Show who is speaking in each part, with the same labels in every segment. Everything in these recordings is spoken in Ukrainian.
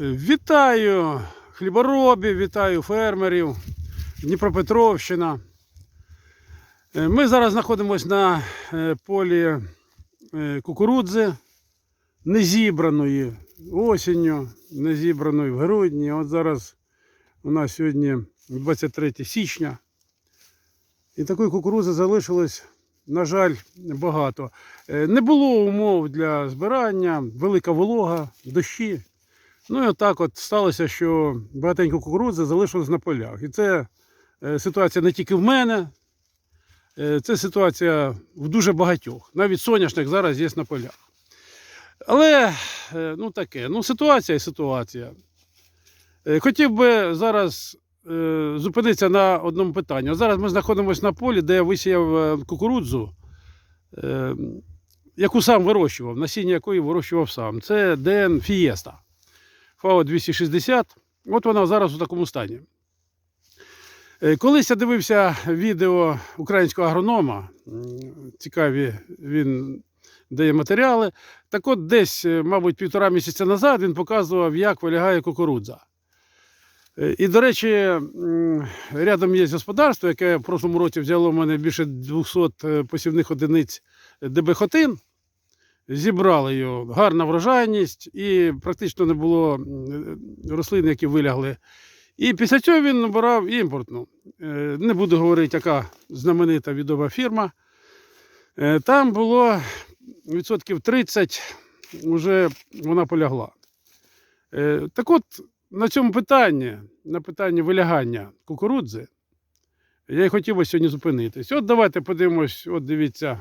Speaker 1: Вітаю хліборобів, вітаю фермерів, Дніпропетровщина. Е, Ми зараз знаходимося на е, полі е, кукурудзи, незібраної осінню, незібраної в грудні. От зараз у нас сьогодні 23 січня. І такої кукурудзи залишилось, на жаль, багато. Не було умов для збирання, велика волога, дощі. Ну і отак от сталося, що багатенько кукурудзи залишилось на полях. І це е, ситуація не тільки в мене, е, це ситуація в дуже багатьох. Навіть соняшник зараз є на полях. Але е, ну таке, ну ситуація і ситуація. Хотів би зараз зупинитися на одному питанні. Зараз ми знаходимося на полі, де я висіяв кукурудзу, яку сам вирощував, насіння якої вирощував сам. Це ДН Фієста. ФАО 260. От вона зараз у такому стані. Е, Колись я дивився відео українського агронома. Цікаві він дає матеріали. Так от десь, е, мабуть, півтора місяця назад він показував, як вилягає кукурудза. Е, І, до речі, рядом є господарство, яке в прошлому році взяло в мене більше 200 е, посівних одиниць ДБ Хотин. Зібрали його, гарна врожайність, і практично не було рослин, які вилягли. І після цього він набирав імпортну. Е, Не буду говорити, яка знаменита відома фірма. Е, Там було відсотків 30, вже вона полягла. Е, Так от, на цьому питанні, на питанні вилягання кукурудзи, я й хотів би сьогодні зупинитись. От давайте подивимось, от дивіться,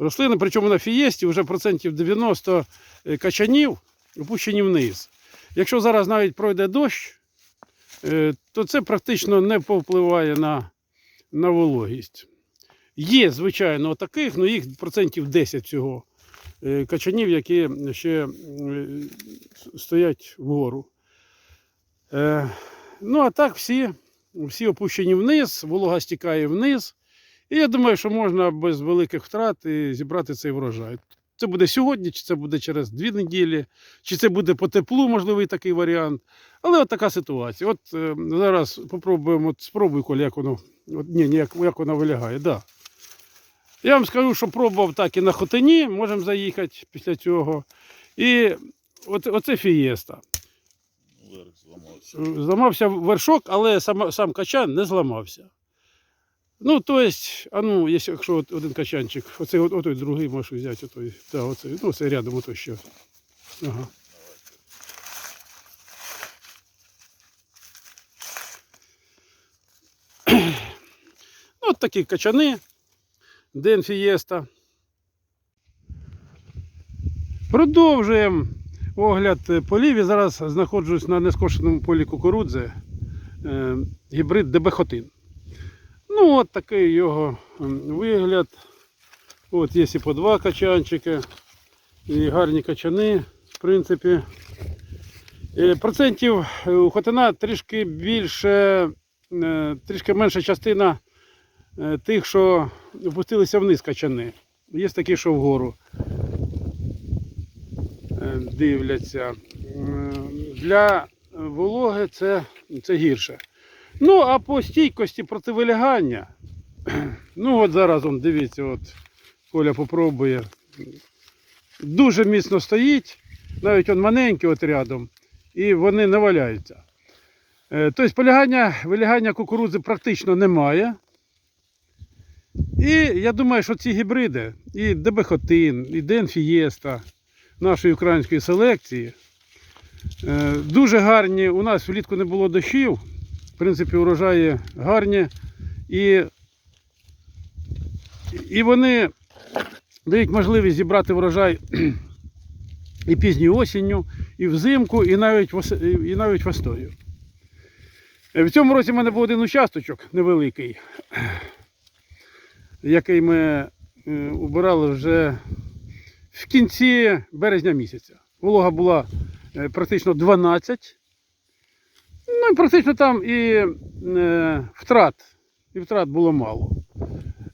Speaker 1: рослини, причому на фієсті вже процентів 90 качанів опущені вниз. Якщо зараз навіть пройде дощ, е, то це практично не повпливає на, на вологість. Є, звичайно, таких, але їх процентів 10 всього е, качанів, які ще е, стоять вгору. Е, Ну, а так всі, всі опущені вниз, волога стікає вниз. І я думаю, що можна без великих втрат і зібрати цей врожай. Це буде сьогодні, чи це буде через дві неділі, чи це буде по теплу, можливий такий варіант. Але от така ситуація. От е, зараз попробуємо, от спробуй, Коля, як воно, от, ні, ні, як, як воно вилягає. Да. Я вам скажу, що пробував так і на Хотині, можемо заїхати після цього. І от, оце фієста.
Speaker 2: Зламався.
Speaker 1: Зламався вершок, але сам, сам качан не зламався. Ну, то есть, а ну, якщо, один качанчик, оцей от, отой другий можеш взяти, отой, да, оцей, ну, це рядом ото ще. Ага. Ну, от такі качани, Ден Фієста. Продовжуємо огляд полів. І зараз знаходжусь на нескошеному полі кукурудзи. Е, гібрид ДБ-Хотин. Ну, от такий його вигляд. От є і по два качанчики, і гарні качани, в принципі. Е, Процентів е, у хотина трішки більше, е, трішки менша частина тих, що опустилися вниз качани. Є такі, що вгору дивляться. Для вологи це, це гірше. Ну, а по стійкості проти вилягання. Ну, от зараз он, дивіться, от Коля попробує. Дуже міцно стоїть, навіть он маленький от рядом, і вони не валяються. Е, Тобто полягання, вилягання кукурудзи практично немає. І я думаю, що ці гібриди, і ДБ-Хотин, і Ден Фієста нашої української селекції, е, дуже гарні. У нас влітку не було дощів. Принципі, урожаї гарні. І, і вони дають можливість зібрати врожай і пізньою осінню, і взимку, і навіть, і навіть весною. Е, В цьому році в мене був один участочок невеликий, який ми е, убирали вже в кінці березня місяця. Волога була е, практично 12. Ну практично там і е, втрат, і втрат було мало.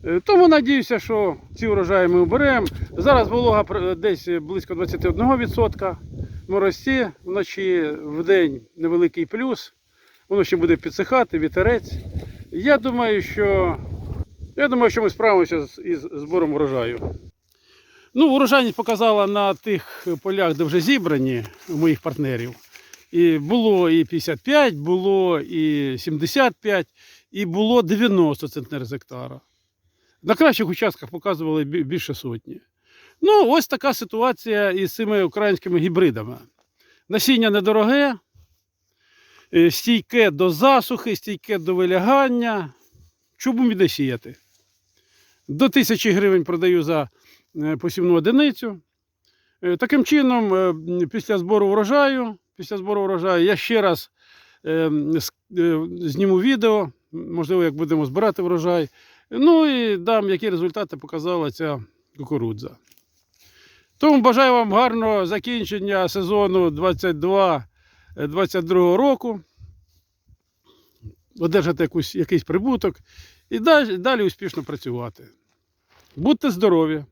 Speaker 1: Е, Тому надіюся, що ці урожаї ми оберемо. Зараз волога десь близько 21%. морозці, вночі в день невеликий плюс. Воно ще буде підсихати, вітерець. Я думаю, що я думаю, що ми справимося із збором врожаю. Ну, урожайність показала на тих полях, де вже зібрані у моїх партнерів. І було і 55, було і 75, і було 90 центнер з гектара. На кращих участках показували більше сотні. Ну, ось така ситуація із цими українськими гібридами. Насіння недороге, е, стійке до засухи, стійке до вилягання. Чому не сіяти? До тисячі гривень продаю за е, посівну одиницю. Е, Таким чином, після збору врожаю, після збору врожаю я ще раз е, е, зніму відео, можливо, як будемо збирати врожай. Ну і дам, які результати показала ця кукурудза. Тому бажаю вам гарного закінчення сезону 22-22 року. Одержати якусь, якийсь прибуток і далі, далі успішно працювати. Будьте здорові!